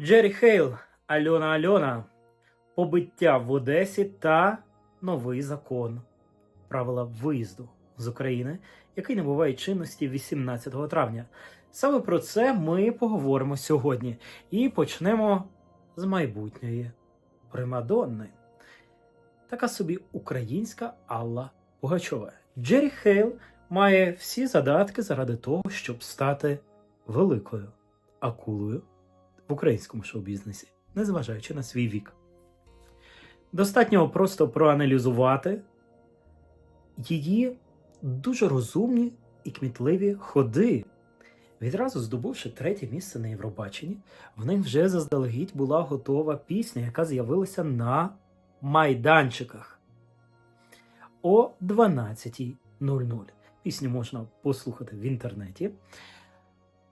Джері Хейл, Альона Альона, побиття в Одесі та новий закон. Правила виїзду з України, який набуває чинності 18 травня. Саме про це ми поговоримо сьогодні і почнемо з майбутньої Примадонни. Така собі українська Алла Пугачова. Джері Хейл має всі задатки заради того, щоб стати великою акулою в українському шоу-бізнесі, незважаючи на свій вік. Достатньо просто проаналізувати її дуже розумні і кмітливі ходи. Відразу здобувши третє місце на Євробаченні, в них вже заздалегідь була готова пісня, яка з'явилася на майданчиках о 12.00. Пісню можна послухати в інтернеті.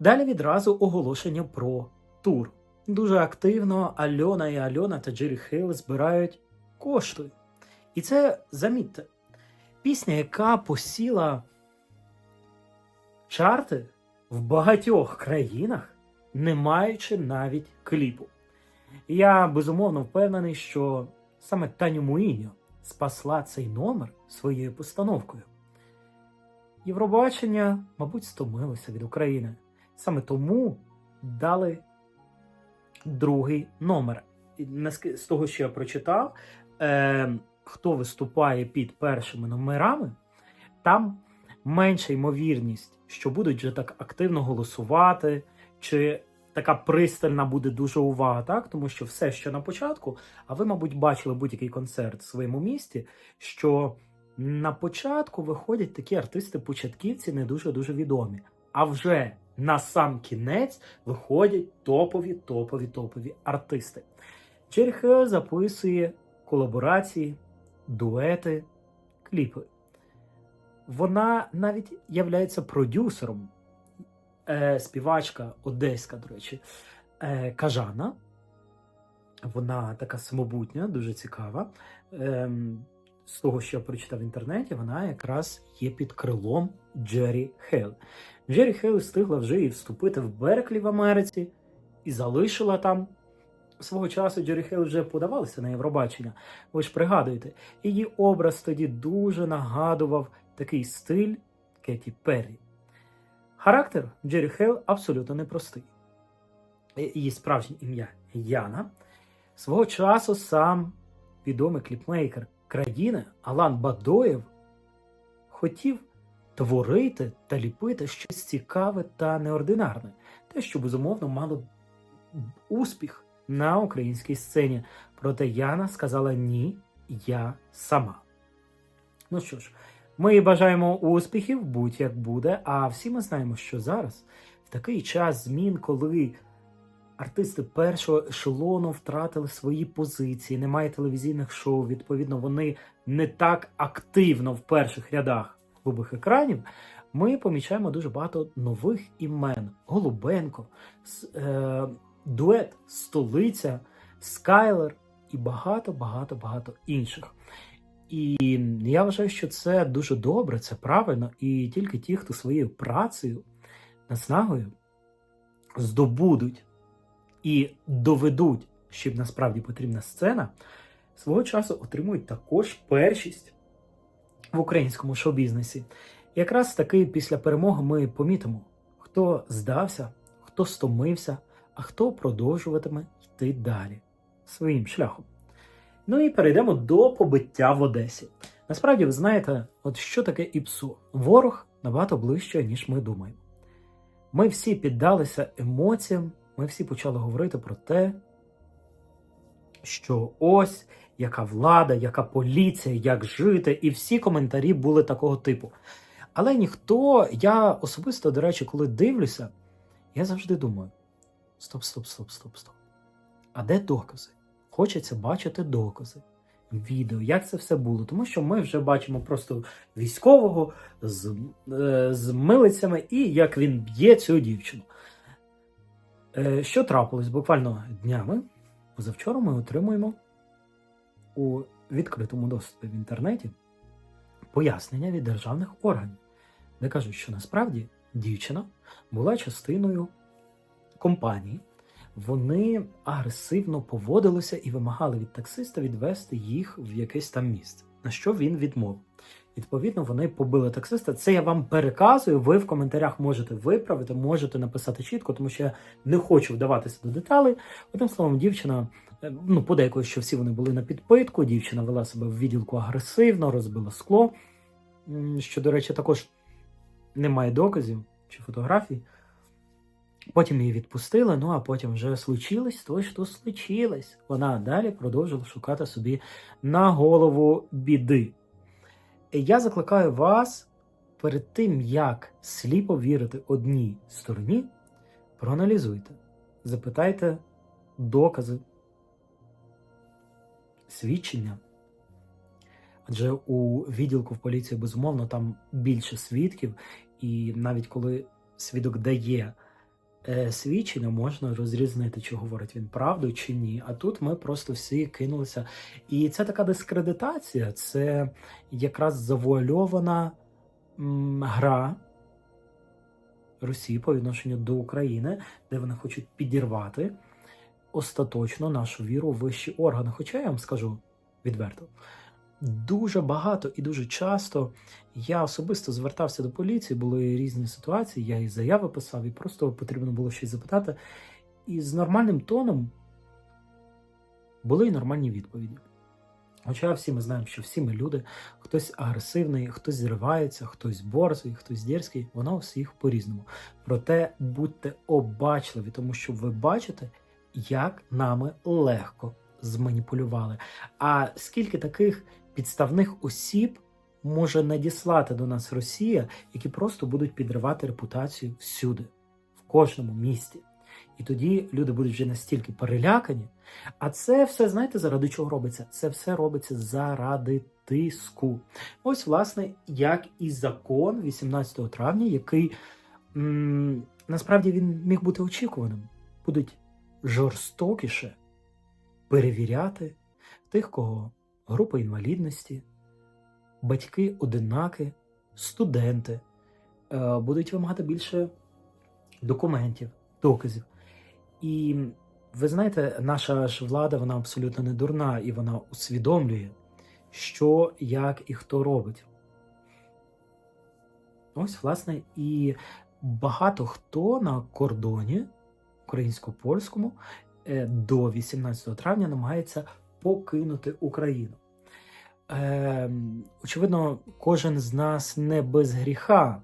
Далі відразу оголошення про тур. Дуже активно Альона і Альона та Джері Хейл збирають кошти. І це, замітьте, пісня, яка посіла чарти в багатьох країнах, не маючи навіть кліпу. Я безумовно впевнений, що саме Таню Муїньо спасла цей номер своєю постановкою. Євробачення, мабуть, стомилося від України. Саме тому дали другий номер. З того, що я прочитав, е, хто виступає під першими номерами, там менша ймовірність, що будуть вже так активно голосувати, чи така пристальна буде дуже увага, так? Тому що все, що на початку, а ви, мабуть, бачили будь-який концерт в своєму місті, що на початку виходять такі артисти-початківці не дуже дуже відомі. А вже на сам кінець виходять топові, топові, топові артисти. Черхе записує колаборації, дуети, кліпи. Вона навіть являється продюсером. Е, співачка одеська, до речі, е, Кажана. Вона така самобутня, дуже цікава. Ем, з того, що я прочитав в інтернеті, вона якраз є під крилом Джері Хейл. Джері Хейл встигла вже і вступити в Берклі в Америці і залишила там. Свого часу Джері Хейл вже подавалася на Євробачення. Ви ж пригадуєте, її образ тоді дуже нагадував такий стиль Кеті Перрі. Характер Джері Хейл абсолютно непростий. Її справжнє ім'я Яна. Свого часу сам відомий кліпмейкер країни Алан Бадоєв хотів творити та ліпити щось цікаве та неординарне, те, що безумовно мало успіх на українській сцені. Проте Яна сказала ні, я сама. Ну що ж, ми бажаємо успіхів, будь-як буде. А всі ми знаємо, що зараз, в такий час змін, коли артисти першого ешелону втратили свої позиції, немає телевізійних шоу, відповідно, вони не так активно в перших рядах грубих екранів. Ми помічаємо дуже багато нових імен: Голубенко, е, дует Столиця, Скайлер і багато, багато, багато інших. І я вважаю, що це дуже добре, це правильно, і тільки ті, хто своєю працею, наснагою здобудуть і доведуть, що їм насправді потрібна сцена, свого часу отримують також першість в українському шоу-бізнесі. Якраз таки після перемоги ми помітимо, хто здався, хто стомився, а хто продовжуватиме йти далі своїм шляхом. Ну і перейдемо до побиття в Одесі. Насправді, ви знаєте, от що таке ІПСУ? Ворог набагато ближче, ніж ми думаємо. Ми всі піддалися емоціям, ми всі почали говорити про те, що ось яка влада, яка поліція, як жити, і всі коментарі були такого типу. Але ніхто, я особисто, до речі, коли дивлюся, я завжди думаю: стоп, стоп, стоп, стоп, стоп. А де докази? Хочеться бачити докази, відео, як це все було. Тому що ми вже бачимо просто військового з, е, з милицями і як він б'є цю дівчину. Е, що трапилось буквально днями? Позавчора ми отримуємо у відкритому доступі в інтернеті пояснення від державних органів, де кажуть, що насправді дівчина була частиною компанії, вони агресивно поводилися і вимагали від таксиста відвести їх в якесь там місце, на що він відмовив. Відповідно, вони побили таксиста. Це я вам переказую. Ви в коментарях можете виправити, можете написати чітко, тому що я не хочу вдаватися до деталей. Одним словом, дівчина, е, ну, подейкують, що всі вони були на підпитку. Дівчина вела себе в відділку агресивно, розбила скло. Що, до речі, також немає доказів чи фотографій. Потім її відпустили, ну а потім вже случилось то, що случилось. Вона далі продовжила шукати собі на голову біди. Я закликаю вас перед тим, як сліпо вірити одній стороні, проаналізуйте, запитайте докази, свідчення. Адже у відділку в поліції, безумовно, там більше свідків, і навіть коли свідок дає свідчення, можна розрізнити, чи говорить він правду чи ні. А тут ми просто всі кинулися. І це така дискредитація, це якраз завуальована м, гра Росії по відношенню до України, де вони хочуть підірвати остаточно нашу віру в вищі органи. Хоча я вам скажу відверто. Дуже багато і дуже часто я особисто звертався до поліції, були різні ситуації, я і заяви писав, і просто потрібно було щось запитати. І з нормальним тоном були і нормальні відповіді. Хоча всі ми знаємо, що всі ми люди, хтось агресивний, хтось зривається, хтось борзий, хтось дерзкий, воно всіх по-різному. Проте будьте обачливі, тому що ви бачите, як нами легко зманіпулювали. А скільки таких підставних осіб може надіслати до нас Росія, які просто будуть підривати репутацію всюди, в кожному місті. І тоді люди будуть вже настільки перелякані. А це все, знаєте, заради чого робиться? Це все робиться заради тиску. Ось, власне, як і закон 18 травня, який м- насправді він міг бути очікуваним, будуть жорстокіше перевіряти тих, кого група інвалідності, батьки одинаки, студенти е, будуть вимагати більше документів, доказів. І ви знаєте, наша ж влада вона абсолютно не дурна, і вона усвідомлює, що, як і хто робить. Ось, власне, і багато хто на кордоні українсько-польському е, до 18 травня намагається покинути Україну. Е, очевидно, кожен з нас не без гріха,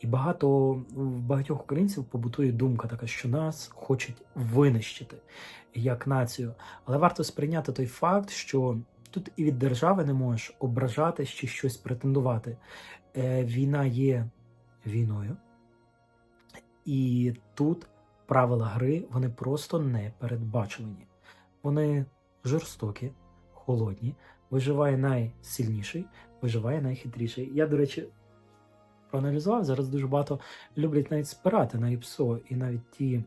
і багато в багатьох українців побутує думка така, що нас хочуть винищити як націю. Але варто сприйняти той факт, що тут і від держави не можеш ображатись чи щось претендувати. Е, війна є війною, і тут правила гри вони просто не передбачувані. Вони жорстокі, холодні, виживає найсильніший, виживає найхитріший. Я, до речі, проаналізував, зараз дуже багато люблять навіть спирати на ІПСО, і навіть ті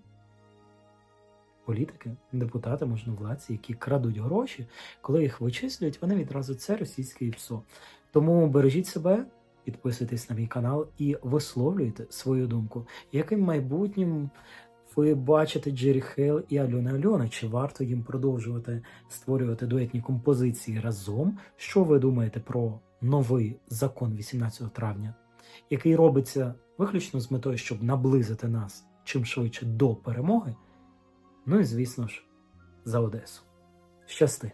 політики, депутати, можновладці, які крадуть гроші, коли їх вичислюють, вони відразу це російське ІПСО. Тому бережіть себе, підписуйтесь на мій канал і висловлюйте свою думку, яким майбутнім ви бачите Джері Хейл і Альона Альона, чи варто їм продовжувати створювати дуетні композиції разом? Що ви думаєте про новий закон 18 травня, який робиться виключно з метою, щоб наблизити нас чим швидше до перемоги? Ну і звісно ж, за Одесу. Щасти!